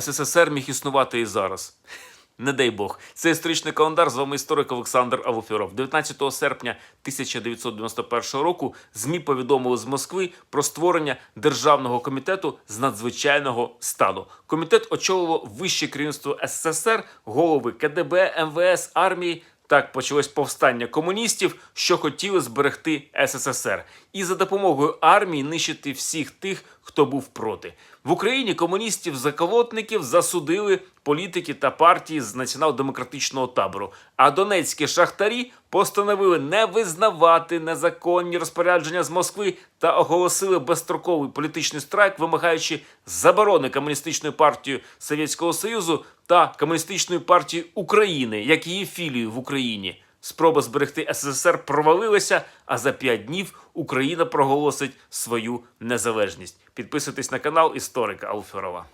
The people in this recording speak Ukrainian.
СССР міг існувати і зараз. Не дай Бог. Це історичний календар. З вами історик Олександр Авофіров. 19 серпня 1991 року ЗМІ повідомили з Москви про створення Державного комітету з надзвичайного стану. Комітет очолило вище керівництво СССР, голови КДБ, МВС, армії. Так почалось повстання комуністів, що хотіли зберегти СССР, і за допомогою армії нищити всіх тих, хто був проти. В Україні комуністів-заколотників засудили політики та партії з націонал-демократичного табору. А донецькі шахтарі постановили не визнавати незаконні розпорядження з Москви та оголосили безстроковий політичний страйк, вимагаючи заборони комуністичної партії Совєтського Союзу та комуністичної партії України, як її філію в Україні. Спроба зберегти СССР провалилася, а за п'ять днів Україна проголосить свою незалежність. Підписуйтесь на канал історика Алферова.